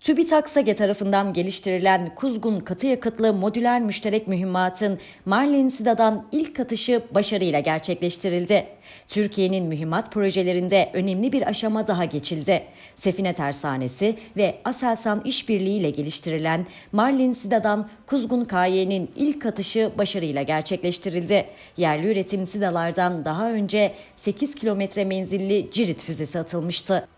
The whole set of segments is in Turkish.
TÜBİTAK SAGE tarafından geliştirilen Kuzgun katı yakıtlı modüler müşterek mühimmatın Marlin Sida'dan ilk atışı başarıyla gerçekleştirildi. Türkiye'nin mühimmat projelerinde önemli bir aşama daha geçildi. Sefine Tersanesi ve Aselsan işbirliğiyle geliştirilen Marlin Sida'dan Kuzgun KY'nin ilk atışı başarıyla gerçekleştirildi. Yerli üretim Sidalardan daha önce 8 kilometre menzilli Cirit füzesi atılmıştı.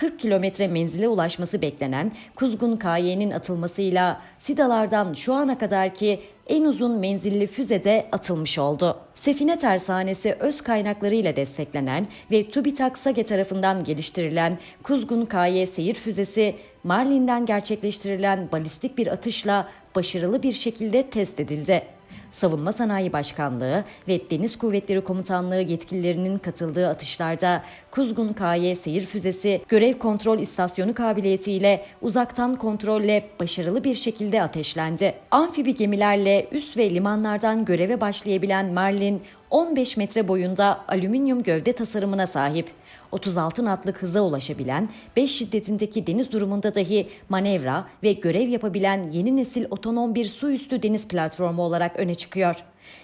40 kilometre menzile ulaşması beklenen Kuzgun KY'nin atılmasıyla Sidalardan şu ana kadarki en uzun menzilli füze de atılmış oldu. Sefine Tersanesi öz kaynaklarıyla desteklenen ve TÜBİTAK SAGE tarafından geliştirilen Kuzgun KY seyir füzesi Marlin'den gerçekleştirilen balistik bir atışla başarılı bir şekilde test edildi. Savunma Sanayi Başkanlığı ve Deniz Kuvvetleri Komutanlığı yetkililerinin katıldığı atışlarda Kuzgun KY seyir füzesi görev kontrol istasyonu kabiliyetiyle uzaktan kontrolle başarılı bir şekilde ateşlendi. Amfibi gemilerle üst ve limanlardan göreve başlayabilen Marlin 15 metre boyunda alüminyum gövde tasarımına sahip. 36 knotlık hıza ulaşabilen, 5 şiddetindeki deniz durumunda dahi manevra ve görev yapabilen yeni nesil otonom bir su üstü deniz platformu olarak öne çıkıyor.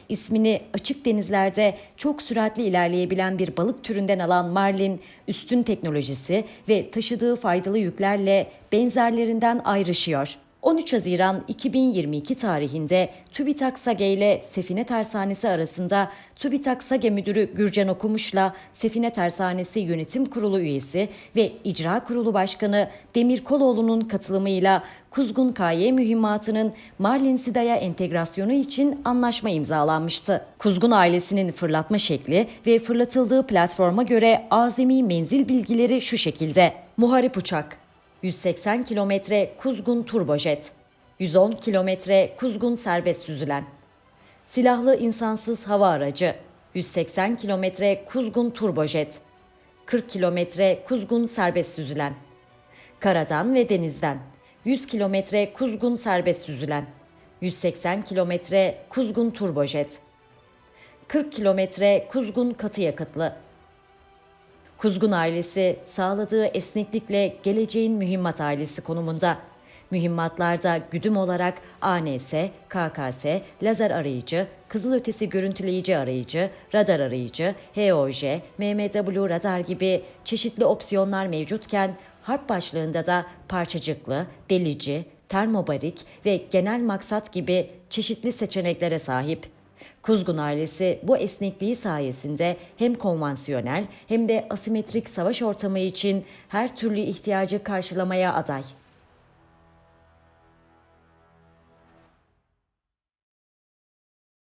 İsmini açık denizlerde çok süratli ilerleyebilen bir balık türünden alan Marlin, üstün teknolojisi ve taşıdığı faydalı yüklerle benzerlerinden ayrışıyor. 13 Haziran 2022 tarihinde TÜBİTAK SAGE ile Sefine Tersanesi arasında TÜBİTAK SAGE Müdürü Gürcan Okumuş'la Sefine Tersanesi Yönetim Kurulu üyesi ve İcra Kurulu Başkanı Demir Koloğlu'nun katılımıyla Kuzgun KY mühimmatının Marlin Sida'ya entegrasyonu için anlaşma imzalanmıştı. Kuzgun ailesinin fırlatma şekli ve fırlatıldığı platforma göre azami menzil bilgileri şu şekilde. Muharip uçak 180 kilometre Kuzgun turbojet, 110 kilometre Kuzgun serbest süzülen, silahlı insansız hava aracı, 180 kilometre Kuzgun turbojet, 40 kilometre Kuzgun serbest süzülen, karadan ve denizden, 100 kilometre Kuzgun serbest süzülen, 180 kilometre Kuzgun turbojet, 40 kilometre Kuzgun katı yakıtlı, Kuzgun ailesi sağladığı esneklikle geleceğin mühimmat ailesi konumunda. Mühimmatlarda güdüm olarak ANS, KKS, lazer arayıcı, kızılötesi görüntüleyici arayıcı, radar arayıcı, HOJ, MMW radar gibi çeşitli opsiyonlar mevcutken harp başlığında da parçacıklı, delici, termobarik ve genel maksat gibi çeşitli seçeneklere sahip. Kuzgun ailesi bu esnekliği sayesinde hem konvansiyonel hem de asimetrik savaş ortamı için her türlü ihtiyacı karşılamaya aday.